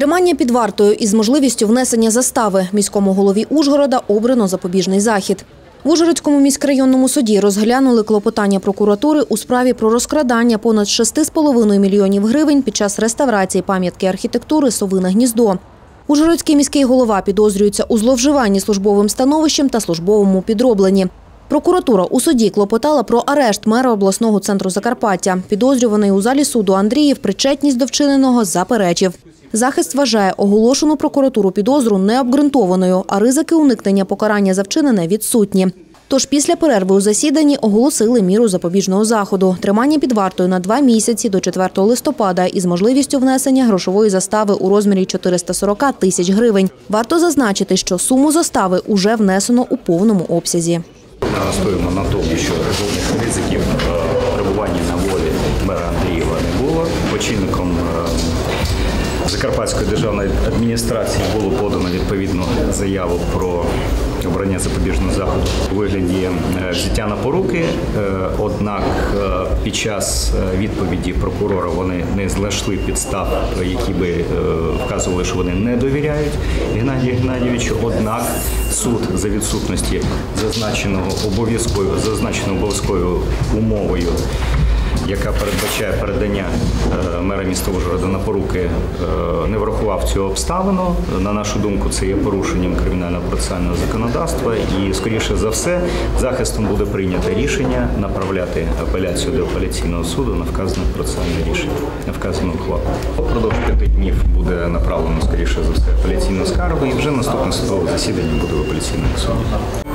Тримання під вартою із можливістю внесення застави міському голові Ужгорода обрано запобіжний захід. В Ужгородському міськрайонному суді розглянули клопотання прокуратури у справі про розкрадання понад 6,5 мільйонів гривень під час реставрації пам'ятки архітектури Совине гніздо. Ужгородський міський голова підозрюється у зловживанні службовим становищем та службовому підробленні. Прокуратура у суді клопотала про арешт мера обласного центру Закарпаття. Підозрюваний у залі суду Андріїв причетність до вчиненого заперечив. Захист вважає оголошену прокуратуру підозру необґрунтованою, а ризики уникнення покарання за вчинене відсутні. Тож після перерви у засіданні оголосили міру запобіжного заходу – тримання під вартою на два місяці до 4 листопада із можливістю внесення грошової застави у розмірі 440 тисяч гривень. Варто зазначити, що суму застави уже внесено у повному обсязі. Настоюємо на тому, що жодних ризиків Закарпатської державної адміністрації було подано відповідну заяву про обрання запобіжного заходу у вигляді е, взяття на поруки. Е, Однак е, під час відповіді прокурора вони не знайшли підстав, які би вказували, що вони не довіряють Геннадію Геннадійовичу. Однак суд за відсутності зазначеного обов'язково зазначеного обов'язковою умовою, яка передбачає передання е, мера міста Ужгорода на поруки, е, не врахував цю обставину. На нашу думку, це є порушенням кримінального процесуального законодавства, і скоріше за все, захистом буде прийнято рішення направляти апеляцію до апеляційного суду на вказане процесуальне рішення, на вказану ухвалу. Впродовж п'яти днів буде направлено скоріше за все апеляційну скаргу, і вже наступне судове засідання буде в апеляційному суді.